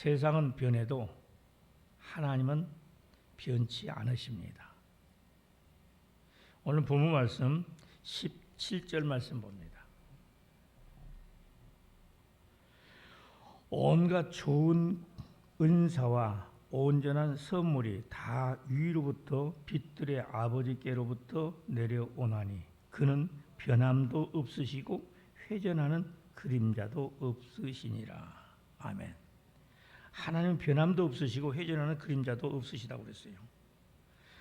세상은 변해도 하나님은 변치 않으십니다. 오늘 본문 말씀 17절 말씀 봅니다. 온갖 좋은 은사와 온전한 선물이 다 위로부터 빛들의 아버지께로부터 내려오나니 그는 변함도 없으시고 회전하는 그림자도 없으시니라. 아멘. 하나님 변함도 없으시고 회전하는 그림자도 없으시다고 그랬어요.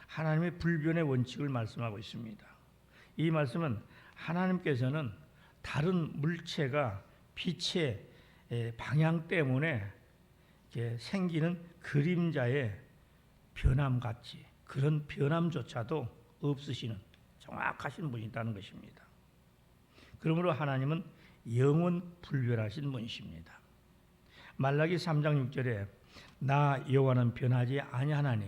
하나님의 불변의 원칙을 말씀하고 있습니다. 이 말씀은 하나님께서는 다른 물체가 빛의 방향 때문에 생기는 그림자의 변함 같이 그런 변함조차도 없으시는 정확하신 분이다는 것입니다. 그러므로 하나님은 영원 불변하신 분이십니다. 말라기 3장 6절에 나 여호와는 변하지 아니하나니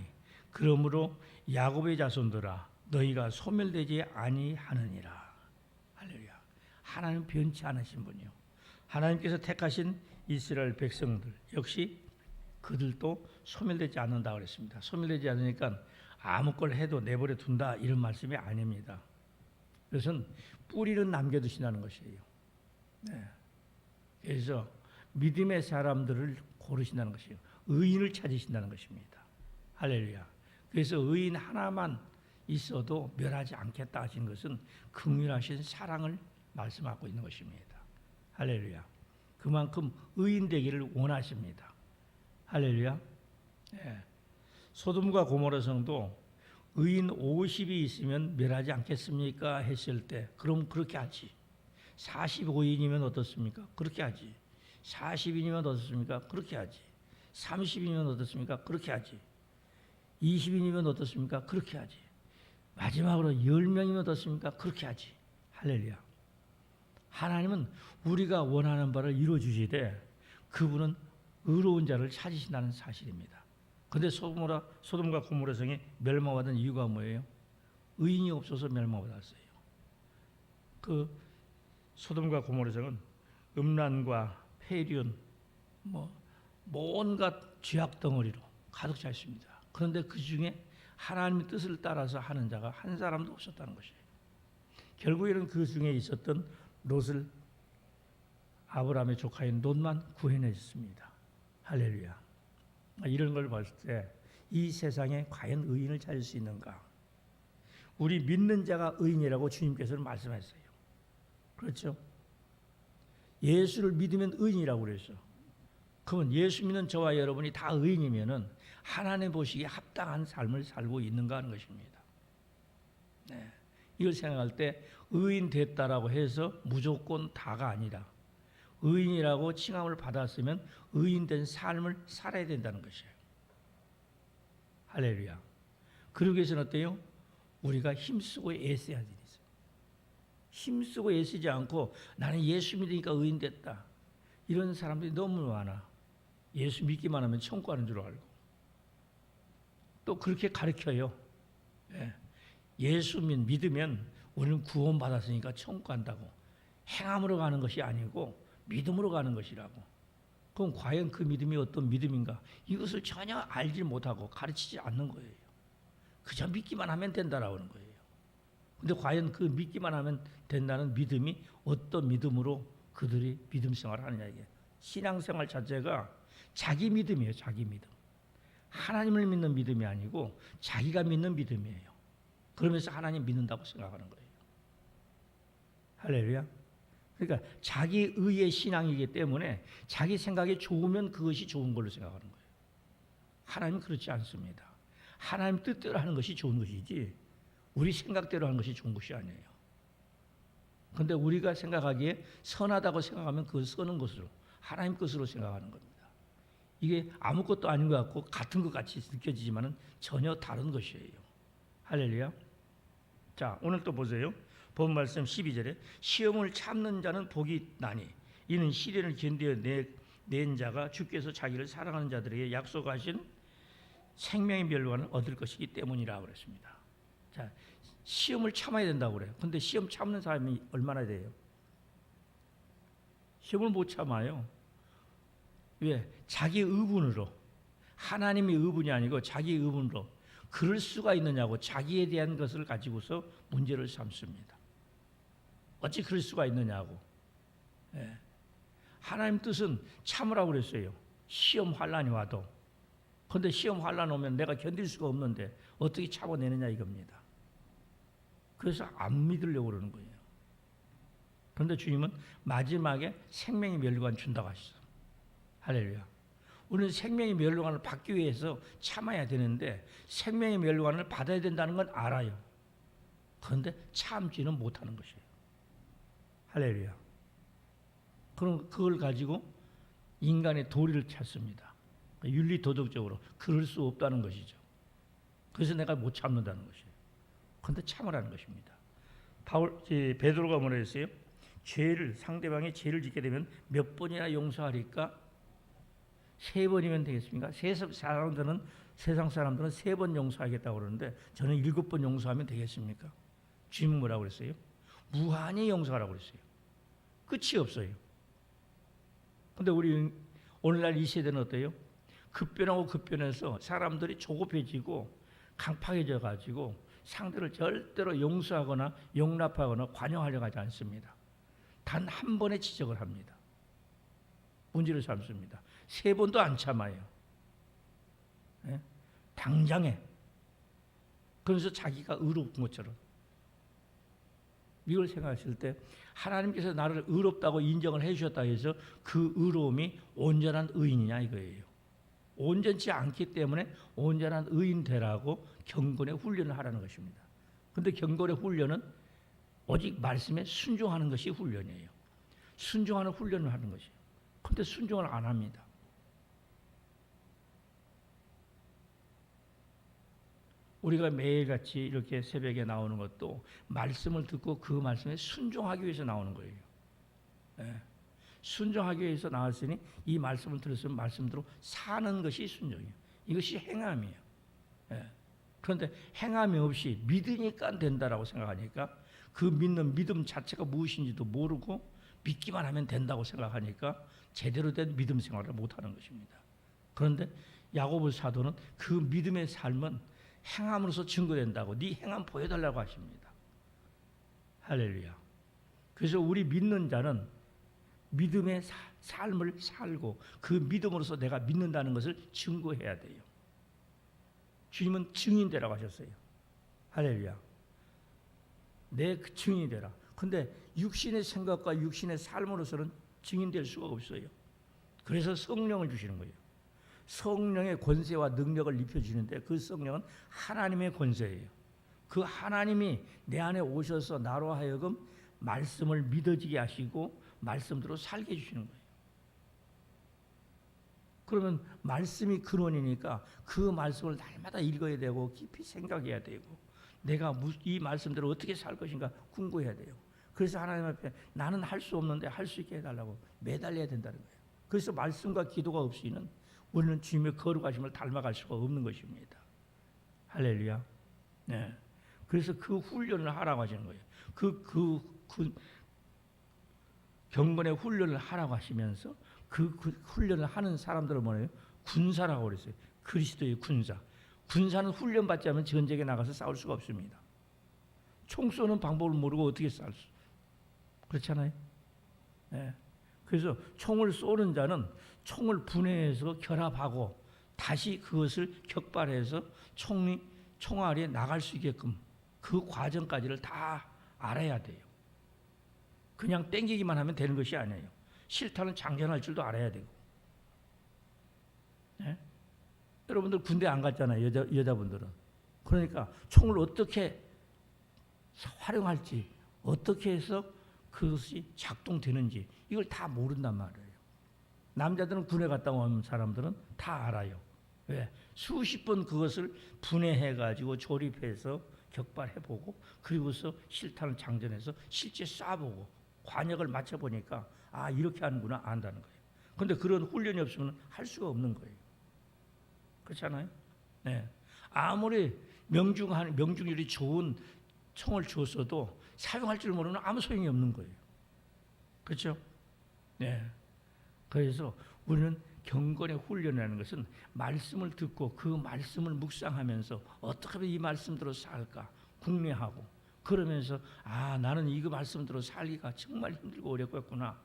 그러므로 야곱의 자손들아 너희가 소멸되지 아니하느니라. 할렐루야. 하나님 변치 않으신 분이요. 하나님께서 택하신 이스라엘 백성들 역시 그들도 소멸되지 않는다 그랬습니다. 소멸되지 않으니까 아무 걸 해도 내버려 둔다 이런 말씀이 아닙니다. 그것은 뿌리는 남겨두신다는 것이에요. 네. 그래서 믿음의 사람들을 고르신다는 것이에요. 의인을 찾으신다는 것입니다. 할렐루야. 그래서 의인 하나만 있어도 멸하지 않겠다 하신 것은 긍휼하신 사랑을 말씀하고 있는 것입니다. 할렐루야. 그만큼 의인 되기를 원하십니다. 할렐루야. 예. 소돔과 고모라 성도 의인 50이 있으면 멸하지 않겠습니까? 했을 때 그럼 그렇게 하지. 45인이면 어떻습니까? 그렇게 하지. 40인이면 어떻습니까? 그렇게 하지. 30인이면 어떻습니까? 그렇게 하지. 20인이면 어떻습니까? 그렇게 하지. 마지막으로 10명이면 어떻습니까? 그렇게 하지. 할렐루야. 하나님은 우리가 원하는 바를 이루어 주시되 그분은 의로운 자를 찾으신다는 사실입니다. 근데 소돔과 소돔과 고모라 성이 멸망받은 이유가 뭐예요? 의인이 없어서 멸망받았어요. 그 소돔과 고모라 성은 음란과 폐륜 뭐 온갖 죄악 덩어리로 가득 차 있습니다. 그런데 그 중에 하나님의 뜻을 따라서 하는 자가 한 사람도 없었다는 것이에요. 결국에는 그 중에 있었던 롯을 아브라함의 조카인 롯만 구해냈습니다. 할렐루야. 이런 걸 봤을 때 이 세상에 과연 의인을 찾을 수 있는가? 우리 믿는 자가 의인이라고 주님께서는 말씀했어요. 그렇죠? 예수를 믿으면 의인이라고 그랬어. 그러면 예수 믿는 저와 여러분이 다 의인이면은 하나님 보시기에 합당한 삶을 살고 있는가 하는 것입니다. 네. 이걸 생각할 때 의인 됐다라고 해서 무조건 다가 아니라 의인이라고 칭함을 받았으면 의인된 삶을 살아야 된다는 것이에요. 할렐루야. 그러기 위해서는 어때요? 우리가 힘쓰고 애써야 되죠. 힘쓰고 애쓰지 않고 나는 예수 믿으니까 의인 됐다. 이런 사람들이 너무 많아. 예수 믿기만 하면 천국 가는 줄 알고. 또 그렇게 가르쳐요. 예. 예수 믿으면 우리는 구원 받았으니까 천국 간다고. 행함으로 가는 것이 아니고 믿음으로 가는 것이라고. 그럼 과연 그 믿음이 어떤 믿음인가? 이것을 전혀 알지 못하고 가르치지 않는 거예요. 그저 믿기만 하면 된다라고 하는 거예요. 근데 과연 그 믿기만 하면 된다는 믿음이 어떤 믿음으로 그들이 믿음 생활을 하느냐 이게 신앙생활 자체가 자기 믿음이에요. 자기 믿음. 하나님을 믿는 믿음이 아니고 자기가 믿는 믿음이에요. 그러면서 하나님 믿는다고 생각하는 거예요. 할렐루야. 그러니까 자기 의의 신앙이기 때문에 자기 생각이 좋으면 그것이 좋은 걸로 생각하는 거예요. 하나님 그렇지 않습니다. 하나님 뜻대로 하는 것이 좋은 것이지 우리 생각대로 하는 것이 좋은 것이 아니에요. 근데 우리가 생각하기에 선하다고 생각하면 그걸 쓰는 것으로 하나님 것으로 생각하는 겁니다. 이게 아무것도 아닌 것 같고 같은 것 같이 느껴지지만은 전혀 다른 것이에요. 할렐루야. 자, 오늘 또 보세요. 본 말씀 12절에 시험을 참는 자는 복이 나니 이는 시련을 견디어 낸 자가 주께서 자기를 사랑하는 자들에게 약속하신 생명의 멸관을 얻을 것이기 때문이라 그랬습니다. 자, 시험을 참아야 된다고 그래요. 근데 시험 참는 사람이 얼마나 돼요? 시험을 못 참아요. 왜 자기 의분으로 하나님의 의분이 아니고 자기 의분으로 그럴 수가 있느냐고 자기에 대한 것을 가지고서 문제를 삼습니다. 어찌 그럴 수가 있느냐고. 예. 하나님 뜻은 참으라고 그랬어요. 시험 환란이 와도. 근데 시험 환란 오면 내가 견딜 수가 없는데 어떻게 참아내느냐 이겁니다. 그래서 안 믿으려고 그러는 거예요. 그런데 주님은 마지막에 생명의 멸류관 준다고 하시죠. 할렐루야. 우리는 생명의 멸류관을 받기 위해서 참아야 되는데 생명의 멸류관을 받아야 된다는 건 알아요. 그런데 참지는 못하는 것이에요. 할렐루야. 그럼 그걸 가지고 인간의 도리를 찾습니다. 윤리 도덕적으로 그럴 수 없다는 것이죠. 그래서 내가 못 참는다는 것이에요. 그런데 참으라는 것입니다. 바울 제 베드로가 뭐라 했어요? 죄를 상대방이 죄를 짓게 되면 몇 번이나 용서하리까? 세 번이면 되겠습니까? 세상 사람들은 세상 사람들은 세 번 용서하겠다고 그러는데 저는 일곱 번 용서하면 되겠습니까? 주님은 뭐라고 그랬어요? 무한히 용서하라고 그랬어요. 끝이 없어요. 근데 우리 오늘날 이 세대는 어때요? 급변하고 급변해서 사람들이 조급해지고 강팍해져 가지고 상대를 절대로 용서하거나 용납하거나 관용하려고 하지 않습니다. 단 한 번의 지적을 합니다. 문제를 삼습니다. 세 번도 안 참아요. 예? 당장에. 그래서 자기가 의로운 것처럼. 이걸 생각했을 때 하나님께서 나를 의롭다고 인정을 해 주셨다 해서 그 의로움이 온전한 의인이냐 이거예요. 온전치 않기 때문에 온전한 의인 되라고 경건의 훈련을 하라는 것입니다. 근데 경건의 훈련은 오직 말씀에 순종하는 것이 훈련이에요. 순종하는 훈련을 하는 것이에요. 근데 순종을 안 합니다. 우리가 매일같이 이렇게 새벽에 나오는 것도 말씀을 듣고 그 말씀에 순종하기 위해서 나오는 거예요. 예. 순종하기 위해서 나왔으니 이 말씀을 들었으면 말씀대로 사는 것이 순종이에요. 이것이 행함이에요. 예. 그런데 행함이 없이 믿으니까 된다라고 생각하니까 그 믿는 믿음 자체가 무엇인지도 모르고 믿기만 하면 된다고 생각하니까 제대로 된 믿음 생활을 못하는 것입니다. 그런데 야고보 사도는 그 믿음의 삶은 행함으로써 증거된다고 네 행함 보여달라고 하십니다. 할렐루야. 그래서 우리 믿는 자는 믿음의 사, 삶을 살고 그 믿음으로써 내가 믿는다는 것을 증거해야 돼요. 주님은 증인 되라고 하셨어요. 할렐루야. 내그 증인이 되라. 근데 육신의 생각과 육신의 삶으로서는 증인될 수가 없어요. 그래서 성령을 주시는 거예요. 성령의 권세와 능력을 입혀주는데 그 성령은 하나님의 권세예요. 그 하나님이 내 안에 오셔서 나로 하여금 말씀을 믿어지게 하시고 말씀대로 살게 해주시는 거예요. 그러면 말씀이 근원이니까 그 말씀을 날마다 읽어야 되고 깊이 생각해야 되고 내가 이 말씀대로 어떻게 살 것인가 궁금해야 돼요. 그래서 하나님 앞에 나는 할 수 없는데 할 수 있게 해달라고 매달려야 된다는 거예요. 그래서 말씀과 기도가 없이는 우리는 주님의 거룩하심을 닮아갈 수가 없는 것입니다. 할렐루야. 네. 그래서 그 훈련을 하라고 하시는 거예요. 그, 그, 그 경건의 훈련을 하라고 하시면서 그, 그 훈련을 하는 사람들을 뭐예요? 군사라고 그랬어요. 그리스도의 군사. 군사는 훈련받지 않으면 전쟁에 나가서 싸울 수가 없습니다. 총 쏘는 방법을 모르고 어떻게 싸울 수? 그렇잖아요. 네. 그래서 총을 쏘는 자는 총을 분해해서 결합하고 다시 그것을 격발해서 총이 총알이 나갈 수 있게끔 그 과정까지를 다 알아야 돼요. 그냥 땡기기만 하면 되는 것이 아니에요. 실탄은 장전할 줄도 알아야 되고. 네? 여러분들 군대 안 갔잖아요. 여자, 여자분들은. 그러니까 총을 어떻게 활용할지, 어떻게 해서 그것이 작동되는지 이걸 다 모른단 말이에요. 남자들은 군에 갔다 온 사람들은 다 알아요. 왜? 수십 번 그것을 분해해 가지고 조립해서 격발해 보고 그리고서 실탄을 장전해서 실제 쏴보고 관역을 맞춰 보니까 아 이렇게 하는구나 안다는 거예요. 근데 그런 훈련이 없으면 할 수가 없는 거예요. 그렇잖아요. 네. 아무리 명중한 명중률이 좋은 총을 줬어도 사용할 줄 모르면 아무 소용이 없는 거예요. 그렇죠? 네. 그래서 우리는 경건의 훈련이라는 것은 말씀을 듣고 그 말씀을 묵상하면서 어떻게 이 말씀대로 살까 궁리하고 그러면서 아 나는 이거 말씀대로 살기가 정말 힘들고 어렵겠구나.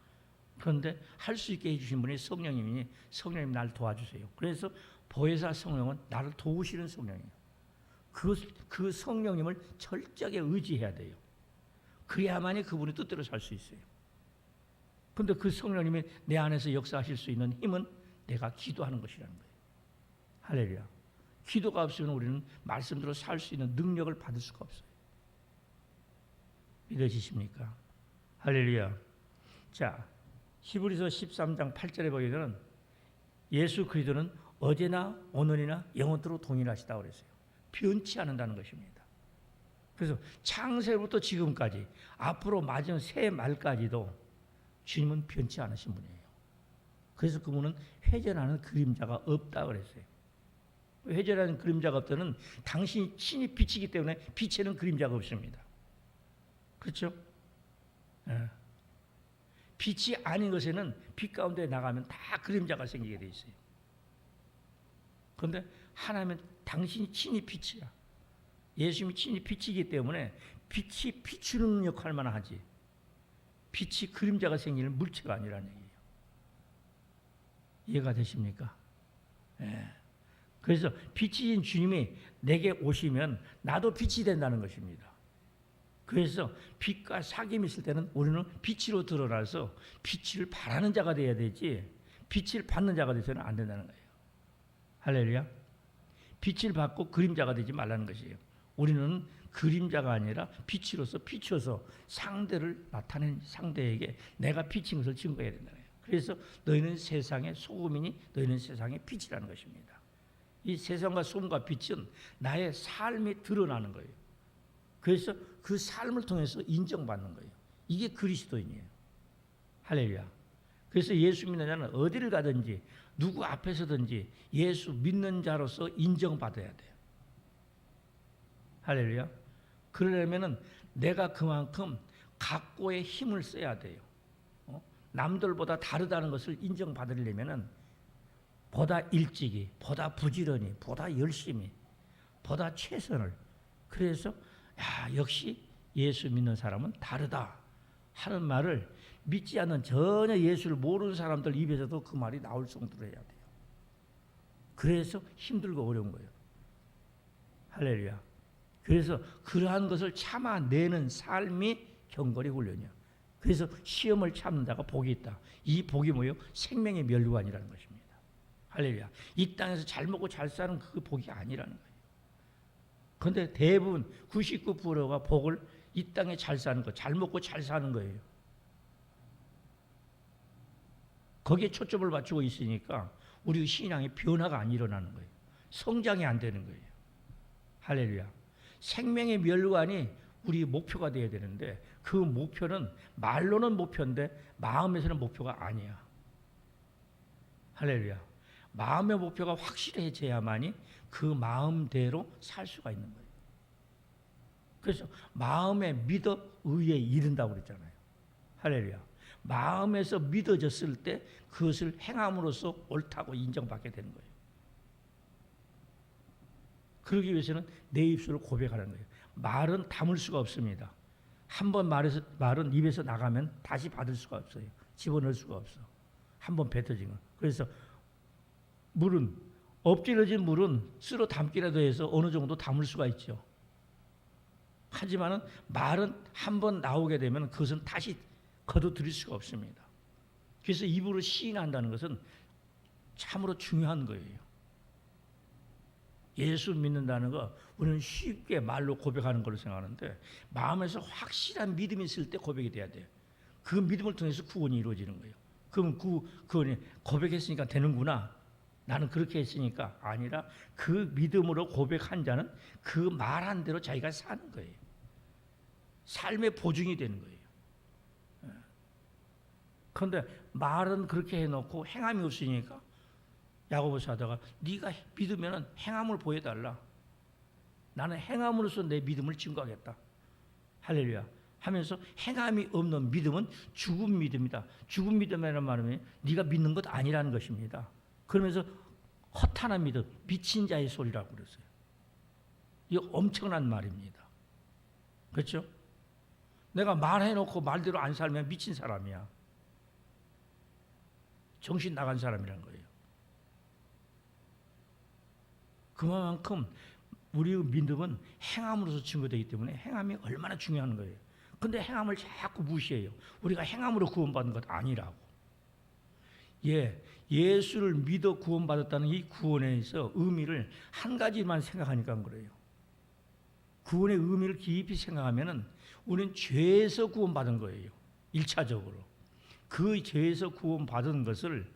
그런데 할 수 있게 해주신 분이 성령님이니 성령님 날 도와주세요. 그래서 보혜사 성령은 나를 도우시는 성령이에요. 그, 그 성령님을 철저하게 의지해야 돼요. 그래야만이 그분의 뜻대로 살 수 있어요. 근데 그 성령님이 내 안에서 역사하실 수 있는 힘은 내가 기도하는 것이라는 거예요. 할렐루야. 기도가 없으면 우리는 말씀대로 살 수 있는 능력을 받을 수가 없어요. 믿어지십니까? 할렐루야. 자, 히브리서 13장 8절에 보게 되면 예수 그리스도는 어제나 오늘이나 영원토록 동일하시다 그랬어요. 변치 않는다는 것입니다. 그래서 창세로부터 지금까지 앞으로 맞은 새 말까지도 주님은 변치 않으신 분이에요. 그래서 그분은 회전하는 그림자가 없다 그랬어요. 회전하는 그림자가 없다는 당신이 친히 빛이기 때문에 빛에는 그림자가 없습니다. 그렇죠? 예. 빛이 아닌 것에는 빛 가운데 나가면 다 그림자가 생기게 돼 있어요. 그런데 하나님은 당신이 친히 빛이야. 예수님이 친히 빛이기 때문에 빛이 비추는 역할만 하지. 빛이 그림자가 생기는 물체가 아니라는 얘기예요. 이해가 되십니까? 예. 그래서 빛이신 주님이 내게 오시면 나도 빛이 된다는 것입니다. 그래서 빛과 사귐이 있을 때는 우리는 빛으로 드러나서 빛을 바라는 자가 돼야 되지 빛을 받는 자가 돼서는 안 된다는 거예요. 할렐루야. 빛을 받고 그림자가 되지 말라는 것이에요. 우리는 그림자가 아니라 빛으로서 비춰서 상대를 나타낸 상대에게 내가 빛인 것을 증거해야 된다는 거예요. 그래서 너희는 세상의 소금이니 너희는 세상의 빛이라는 것입니다. 이 세상과 소금과 빛은 나의 삶이 드러나는 거예요. 그래서 그 삶을 통해서 인정받는 거예요. 이게 그리스도인이에요. 할렐루야. 그래서 예수 믿는 자는 어디를 가든지 누구 앞에서든지 예수 믿는 자로서 인정받아야 돼요. 할렐루야. 그러려면은 내가 그만큼 각고의 힘을 써야 돼요. 어? 남들보다 다르다는 것을 인정받으려면은 보다 일찍이, 보다 부지런히, 보다 열심히, 보다 최선을. 그래서 야, 역시 예수 믿는 사람은 다르다 하는 말을 믿지 않는 전혀 예수를 모르는 사람들 입에서도 그 말이 나올 정도로 해야 돼요. 그래서 힘들고 어려운 거예요. 할렐루야. 그래서 그러한 것을 참아내는 삶이 경거리 훈련이야. 그래서 시험을 참는 자가 복이 있다. 이 복이 뭐예요? 생명의 멸류관이라는 것입니다. 할렐루야. 이 땅에서 잘 먹고 잘 사는 그 복이 아니라는 거예요. 그런데 대부분 99%가 복을 이 땅에 잘 사는 거, 잘 먹고 잘 사는 거예요. 거기에 초점을 맞추고 있으니까 우리 신앙의 변화가 안 일어나는 거예요. 성장이 안 되는 거예요. 할렐루야. 생명의 멸관이 우리 목표가 돼야 되는데 그 목표는 말로는 목표인데 마음에서는 목표가 아니야. 할렐루야. 마음의 목표가 확실해져야만이 그 마음대로 살 수가 있는 거예요. 그래서 마음에 믿어 의에 이른다고 그랬잖아요. 할렐루야. 마음에서 믿어졌을 때 그것을 행함으로써 옳다고 인정받게 되는 거예요. 그러기 위해서는 내 입술을 고백하는 거예요. 말은 담을 수가 없습니다. 한 번 말해서 말은 입에서 나가면 다시 받을 수가 없어요. 집어넣을 수가 없어. 한 번 뱉어진 거. 그래서 물은 엎질러진 물은 쓸어 담기라도 해서 어느 정도 담을 수가 있죠. 하지만은 말은 한 번 나오게 되면 그것은 다시 거둬들일 수가 없습니다. 그래서 입으로 시인한다는 것은 참으로 중요한 거예요. 예수 믿는다는 거 우리는 쉽게 말로 고백하는 걸로 생각하는데 마음에서 확실한 믿음이 있을 때 고백이 돼야 돼요. 그 믿음을 통해서 구원이 이루어지는 거예요. 그럼 그 구원이 고백했으니까 되는구나. 나는 그렇게 했으니까 아니라 그 믿음으로 고백한 자는 그 말한 대로 자기가 사는 거예요. 삶의 보증이 되는 거예요. 예. 그런데 말은 그렇게 해놓고 행함이 없으니까 야고보서 하다가 네가 믿으면 행함을 보여달라. 나는 행함으로써 내 믿음을 증거하겠다. 할렐루야. 하면서 행함이 없는 믿음은 죽은 믿음이다. 죽은 믿음이라는 말은 네가 믿는 것 아니라는 것입니다. 그러면서 허탄한 믿음, 미친 자의 소리라고 그랬어요. 이거 엄청난 말입니다. 그렇죠? 내가 말해놓고 말대로 안 살면 미친 사람이야. 정신 나간 사람이란 거예요. 그만큼 우리의 믿음은 행함으로서 증거되기 때문에 행함이 얼마나 중요한 거예요. 근데 행함을 자꾸 무시해요. 우리가 행함으로 구원받은 것 아니라고. 예, 예수를 믿어 구원받았다는 이 구원에서 의미를 한 가지만 생각하니까 그래요. 구원의 의미를 깊이 생각하면은 우리는 죄에서 구원받은 거예요. 일차적으로. 그 죄에서 구원받은 것을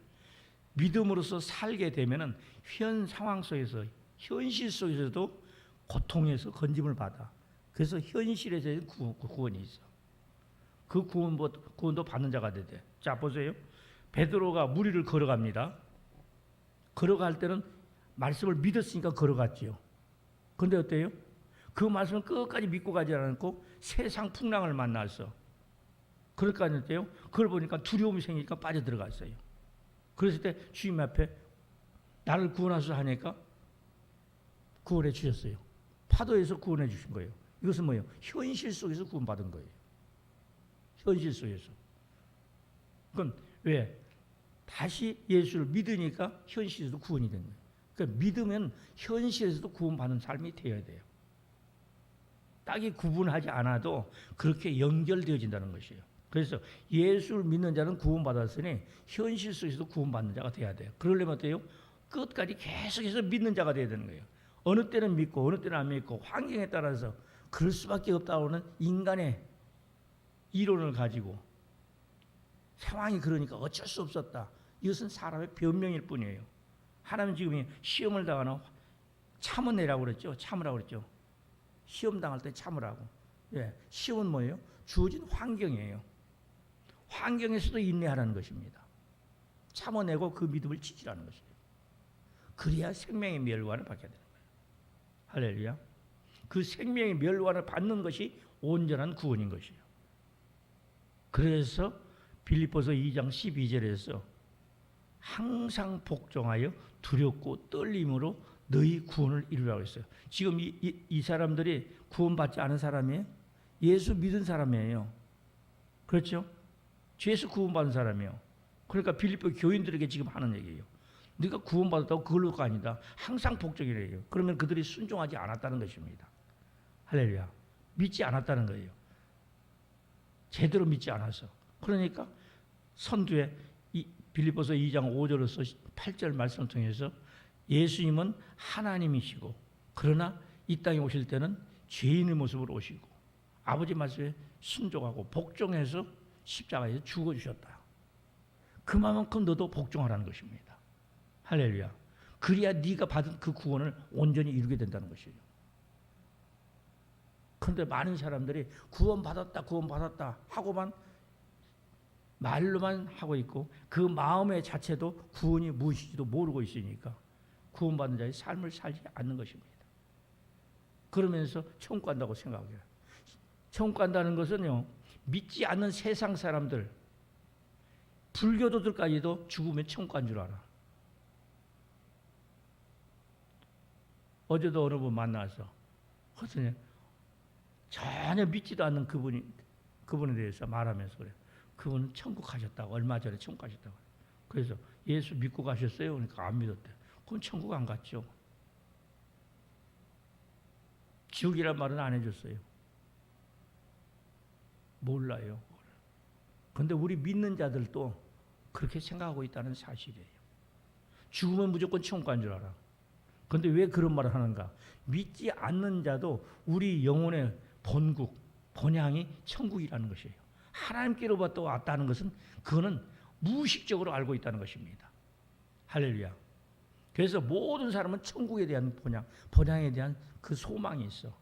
믿음으로써 살게 되면은 현 상황 속에서 현실 속에서도 고통에서 건짐을 받아. 그래서 현실에서 구- 구원이 있어. 그 구원도, 구원도 받는 자가 되대. 자 보세요. 베드로가 무리를 걸어갑니다. 걸어갈 때는 말씀을 믿었으니까 걸어갔지요. 근데 어때요? 그 말씀을 끝까지 믿고 가지 않고 세상 풍랑을 만났어. 그럴까 했는데요. 그걸 보니까 두려움이 생기니까 빠져 들어갔어요. 그랬을 때 주님 앞에 나를 구원하소서 하니까 구원해 주셨어요. 파도에서 구원해 주신 거예요. 이것은 뭐예요? 현실 속에서 구원받은 거예요. 현실 속에서. 그건 왜? 다시 예수를 믿으니까 현실에서도 구원이 된 거예요. 그러니까 믿으면 현실에서도 구원받는 삶이 되어야 돼요. 딱히 구분하지 않아도 그렇게 연결되어진다는 것이에요. 그래서 예수를 믿는 자는 구원받았으니 현실 속에서도 구원받는 자가 돼야 돼요. 그러려면 어때요? 끝까지 계속해서 믿는 자가 돼야 되는 거예요. 어느 때는 믿고 어느 때는 안 믿고 환경에 따라서 그럴 수밖에 없다고는 인간의 이론을 가지고 상황이 그러니까 어쩔 수 없었다. 이것은 사람의 변명일 뿐이에요. 하나님 지금 시험을 당하는 참으내라고 그랬죠. 참으라고 그랬죠. 시험 당할 때 참으라고. 예, 시험은 뭐예요? 주어진 환경이에요. 환경에서도 인내하라는 것입니다. 참아내고 그 믿음을 지키라는 것이에요. 그래야 생명의 멸관을 받게 되는 거예요. 할렐루야. 그 생명의 멸관을 받는 것이 온전한 구원인 것이에요. 그래서 빌립보서 2장 12절에서 항상 복종하여 두렵고 떨림으로 너희 구원을 이루라고 했어요. 지금 이, 이, 이 사람들이 구원받지 않은 사람이에요? 예수 믿은 사람이에요. 그렇죠? 죄에서 구원받은 사람이에요. 그러니까 빌립보 교인들에게 지금 하는 얘기예요. 네가 구원받았다고 그걸로가 아니다. 항상 복종이래요. 그러면 그들이 순종하지 않았다는 것입니다. 할렐루야. 믿지 않았다는 거예요. 제대로 믿지 않아서. 그러니까 선두에 이 빌립보서 2장 5절에서 8절 말씀을 통해서 예수님은 하나님이시고 그러나 이 땅에 오실 때는 죄인의 모습으로 오시고 아버지 말씀에 순종하고 복종해서 십자가에서 죽어 주셨다. 그만큼 너도 복종하라는 것입니다. 할렐루야. 그래야 네가 받은 그 구원을 온전히 이루게 된다는 것이에요. 그런데 많은 사람들이 구원 받았다, 구원 받았다 하고만 말로만 하고 있고 그 마음의 자체도 구원이 무엇인지도 모르고 있으니까 구원받는 자의 삶을 살지 않는 것입니다. 그러면서 천국 간다고 생각해요. 천국 간다는 것은요, 믿지 않는 세상 사람들, 불교도들까지도 죽으면 천국 간 줄 알아. 어제도 어느 분 만나서 허선이 전혀 믿지도 않는 그분이 그분에 대해서 말하면서 그래. 그분은 천국 가셨다고 얼마 전에 천국 가셨다고. 그래서 예수 믿고 가셨어요? 그러니까 안 믿었대. 그건 천국 안 갔죠. 지옥이란 말은 안 해줬어요. 몰라요. 근데 우리 믿는 자들도 그렇게 생각하고 있다는 사실이에요. 죽으면 무조건 천국 간 줄 알아. 근데 왜 그런 말을 하는가? 믿지 않는 자도 우리 영혼의 본국, 본향이 천국이라는 것이에요. 하나님께로부터 왔다는 것은 그거는 무의식적으로 알고 있다는 것입니다. 할렐루야. 그래서 모든 사람은 천국에 대한 본향, 본향에 대한 그 소망이 있어.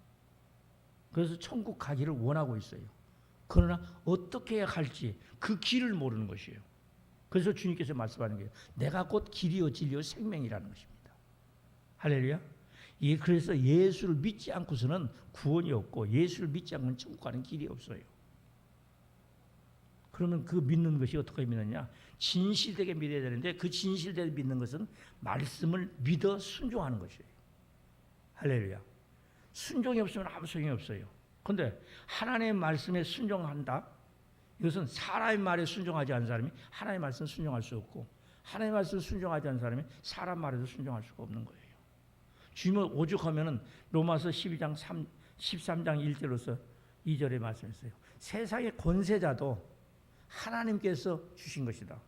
그래서 천국 가기를 원하고 있어요. 그러나 어떻게 해야 할지 그 길을 모르는 것이에요. 그래서 주님께서 말씀하는 게 내가 곧 길이요 진리요 생명이라는 것입니다. 할렐루야. 예, 그래서 예수를 믿지 않고서는 구원이 없고 예수를 믿지 않으면 천국 가는 길이 없어요. 그러면 그 믿는 것이 어떻게 믿느냐? 진실되게 믿어야 되는데 그 진실되게 믿는 것은 말씀을 믿어 순종하는 것이에요. 할렐루야. 순종이 없으면 아무 소용이 없어요. 근데 하나님의 말씀에 순종한다. 이것은 사람의 말에 순종하지 않은 사람이 하나님의 말씀 순종할 수 없고 하나님의 말씀 순종하지 않은 사람이 사람 말에도 순종할 수가 없는 거예요. 주님을 오죽하면은 로마서 12장 3 13장 1절로서 2절에 말씀했어요. 세상의 권세자도 하나님께서 주신 것이다.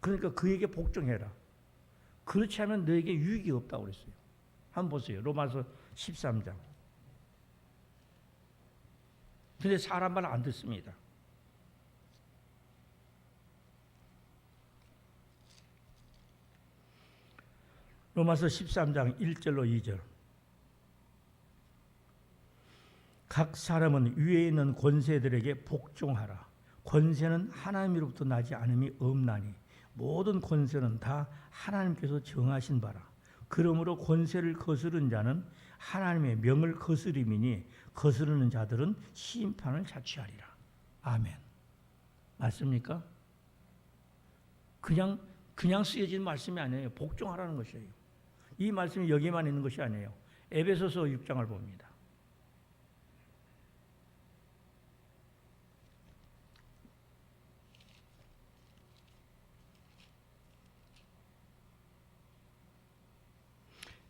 그러니까 그에게 복종해라. 그렇지 않으면 너에게 유익이 없다고 그랬어요. 한번 보세요. 로마서 13장. 근데 사람 말 안 듣습니다. 로마서 13장 1절로 2절. 각 사람은 위에 있는 권세들에게 복종하라. 권세는 하나님으로부터 나지 않음이 없나니 모든 권세는 다 하나님께서 정하신 바라. 그러므로 권세를 거스른 자는 하나님의 명을 거스림이니 거스르는 자들은 심판을 자취하리라. 아멘. 맞습니까? 그냥 그냥 쓰여진 말씀이 아니에요. 복종하라는 것이에요. 이 말씀이 여기만 있는 것이 아니에요. 에베소서 6장을 봅니다.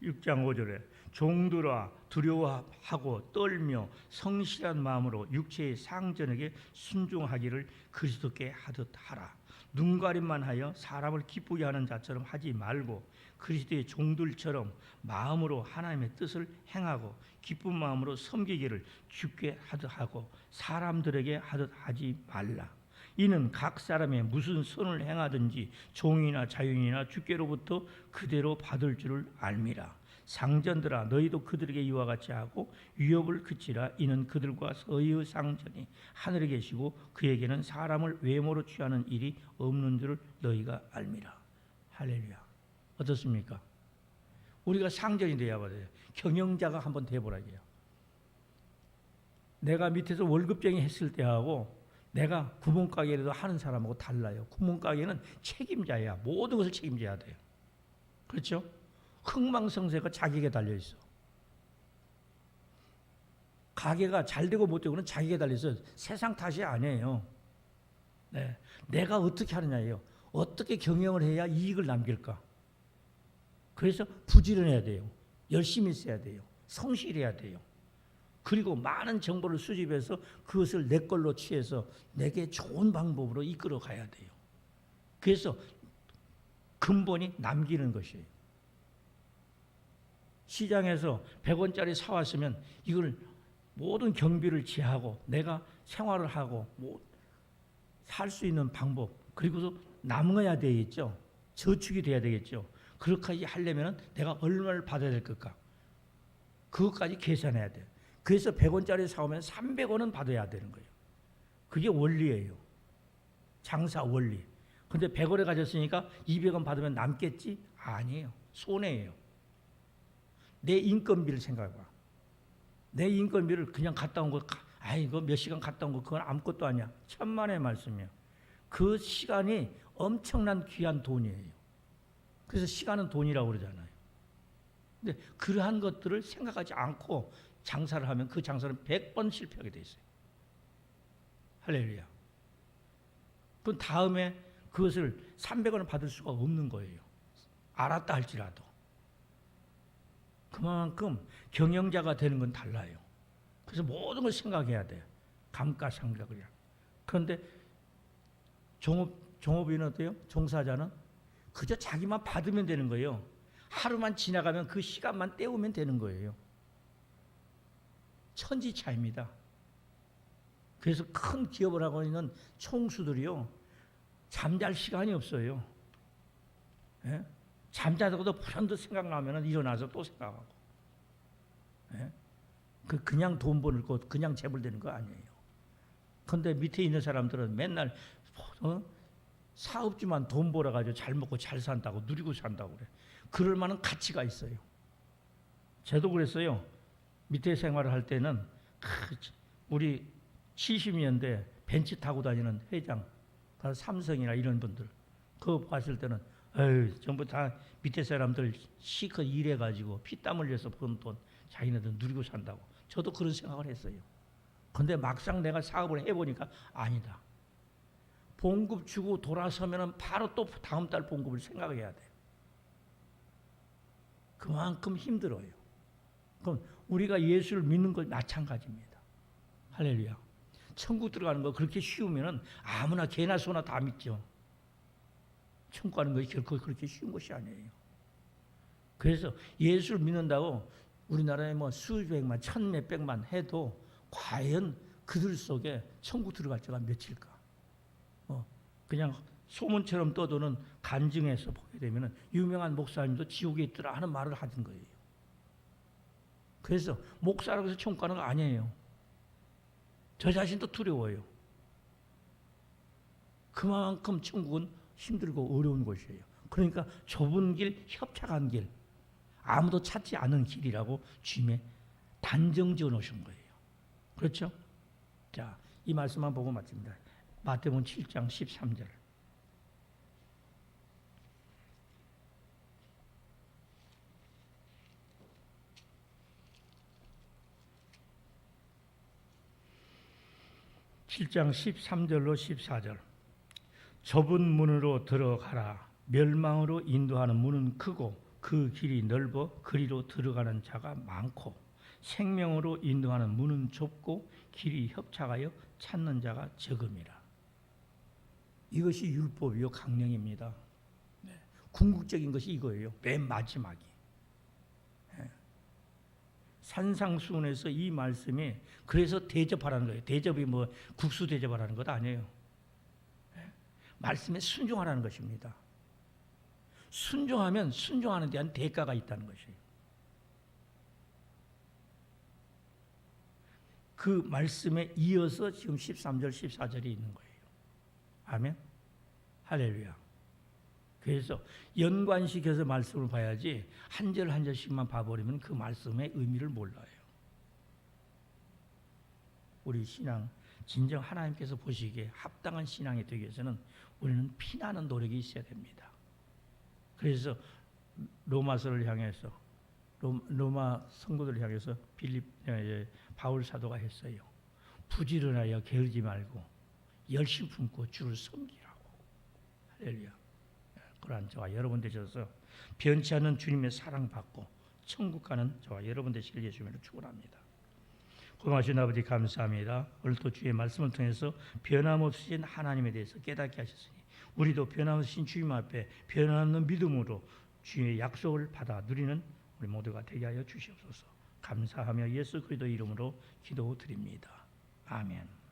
육장 5절에 종들아 두려워하고 떨며 성실한 마음으로 육체의 상전에게 순종하기를 그리스도께 하듯 하라. 눈가림만 하여 사람을 기쁘게 하는 자처럼 하지 말고 그리스도의 종들처럼 마음으로 하나님의 뜻을 행하고 기쁜 마음으로 섬기기를 주께 하듯 하고 사람들에게 하듯 하지 말라. 이는 각 사람의 무슨 선을 행하든지 종이나 자유인이나 주께로부터 그대로 받을 줄을 알미라. 상전들아 너희도 그들에게 이와 같이 하고 위협을 그치라 이는 그들과 서의의 상전이 하늘에 계시고 그에게는 사람을 외모로 취하는 일이 없는 줄을 너희가 알미라. 할렐루야. 어떻습니까? 우리가 상전이 돼야 받아요. 경영자가 한번 돼보라게요. 내가 밑에서 월급쟁이 했을 때하고 내가 구멍가게라도 하는 사람하고 달라요. 구멍가게는 책임자야. 모든 것을 책임져야 돼요. 그렇죠? 흥망성쇠가 자기에게 달려 있어. 가게가 잘 되고 못 되고는 자기에게 달려 있어. 세상 탓이 아니에요. 네. 내가 어떻게 하느냐예요. 어떻게 경영을 해야 이익을 남길까? 그래서 부지런해야 돼요. 열심히 있어야 돼요. 성실해야 돼요. 그리고 많은 정보를 수집해서 그것을 내 걸로 취해서 내게 좋은 방법으로 이끌어 가야 돼요. 그래서 근본이 남기는 것이에요. 시장에서 100원짜리 사왔으면 이걸 모든 경비를 지하고 내가 생활을 하고 뭐 살 수 있는 방법 그리고서 남아야 되겠죠. 저축이 돼야 되겠죠. 그렇게 하려면 내가 얼마를 받아야 될 걸까? 그것까지 계산해야 돼요. 그래서 100원짜리 사오면 300원은 받아야 되는 거예요. 그게 원리예요. 장사 원리. 근데 100원에 가졌으니까 200원 받으면 남겠지? 아니에요. 손해예요. 내 인건비를 생각해봐. 내 인건비를 그냥 갔다 온 거, 아 이거 몇 시간 갔다 온 거, 그건 아무것도 아니야. 천만의 말씀이야. 그 시간이 엄청난 귀한 돈이에요. 그래서 시간은 돈이라고 그러잖아요. 근데 그러한 것들을 생각하지 않고 장사를 하면 그 장사는 100번 실패하게 돼 있어요. 할렐루야. 그 다음에 그것을 300원을 받을 수가 없는 거예요. 알았다 할지라도. 그만큼 경영자가 되는 건 달라요. 그래서 모든 걸 생각해야 돼. 감가상각을. 그런데 종업 종업인은 어때요? 종사자는 그저 자기만 받으면 되는 거예요. 하루만 지나가면 그 시간만 때우면 되는 거예요. 천지 차입니다. 그래서 큰 기업을 하고 있는 총수들이요. 잠잘 시간이 없어요. 예? 잠자다가도 불현듯 생각나면 일어나서 또 생각하고. 예? 그 그냥 돈 버는 거 그냥 재벌되는 거 아니에요. 근데 밑에 있는 사람들은 맨날 어? 사업주만 돈 벌어가지고 잘 먹고 잘 산다고 누리고 산다고 그래. 그럴 만한 가치가 있어요. 저도 그랬어요. 밑에 생활을 할 때는 우리 70년대 벤치 타고 다니는 회장 어, 삼성이나 이런 분들 그거 봤을 때는 에휴 전부 다 밑에 사람들 시커 일해가지고 피땀 흘려서 번 돈 자기네들 누리고 산다고 저도 그런 생각을 했어요. 근데 막상 내가 사업을 해보니까 아니다. 봉급 주고 돌아서면은 바로 또 다음 달 봉급을 생각해야 돼. 그만큼 힘들어요. 그럼 우리가 예수를 믿는 것 마찬가지입니다. 할렐루야. 천국 들어가는 거 그렇게 쉬우면은 아무나 개나 소나 다 믿죠. 천국 가는 것이 결코 그렇게 쉬운 것이 아니에요. 그래서 예수를 믿는다고 우리나라에 뭐 수백만, 천 몇백만 해도 과연 그들 속에 천국 들어갈 자가 몇일까? 어, 그냥 소문처럼 떠도는 간증에서 보게 되면은 유명한 목사님도 지옥에 있더라 하는 말을 하던 거예요. 그래서 목사라고 해서 천국 가는 거 아니에요. 저 자신도 두려워요. 그만큼 천국은 힘들고 어려운 곳이에요. 그러니까 좁은 길, 협착한 길, 아무도 찾지 않은 길이라고 주님의 단정 지어 놓으신 거예요. 그렇죠? 자, 이 말씀만 보고 마칩니다. 마태복음 7장 13절. 칠장 13절로 14절. 좁은 문으로 들어가라. 멸망으로 인도하는 문은 크고 그 길이 넓어 그리로 들어가는 자가 많고 생명으로 인도하는 문은 좁고 길이 협착하여 찾는 자가 적음이라. 이것이 율법이요 강령입니다. 네. 궁극적인 것이 이거예요. 맨 마지막이. 네. 산상수훈에서 이 말씀이 그래서 대접하라는 거예요. 대접이 뭐 국수 대접하라는 것 아니에요. 네. 말씀에 순종하라는 것입니다. 순종하면 순종하는 데 대한 대가가 있다는 것이에요. 그 말씀에 이어서 지금 13절, 14절이 있는 거예요. 아멘. 할렐루야. 그래서 연관시켜서 말씀을 봐야지 한 절 한 절씩만 봐버리면 그 말씀의 의미를 몰라요. 우리 신앙 진정 하나님께서 보시기에 합당한 신앙이 되기 위해서는 우리는 피나는 노력이 있어야 됩니다. 그래서 로마서를 향해서 로마 성도들을 향해서 빌립 바울 사도가 했어요. 부지런하여 게으르지 말고 열심 품고 주를 섬기라고. 할렐루야. 그러한 저와 여러분 되셔서 변치 않는 주님의 사랑 받고 천국 가는 저와 여러분 되시길 예수님으로 축원합니다. 고마우신 아버지 감사합니다. 오늘 또 주의 말씀을 통해서 변함없으신 하나님에 대해서 깨닫게 하셨으니 우리도 변함없으신 주님 앞에 변함없는 믿음으로 주의 약속을 받아 누리는 우리 모두가 되게 하여 주시옵소서. 감사하며 예수 그리스도 이름으로 기도드립니다. 아멘.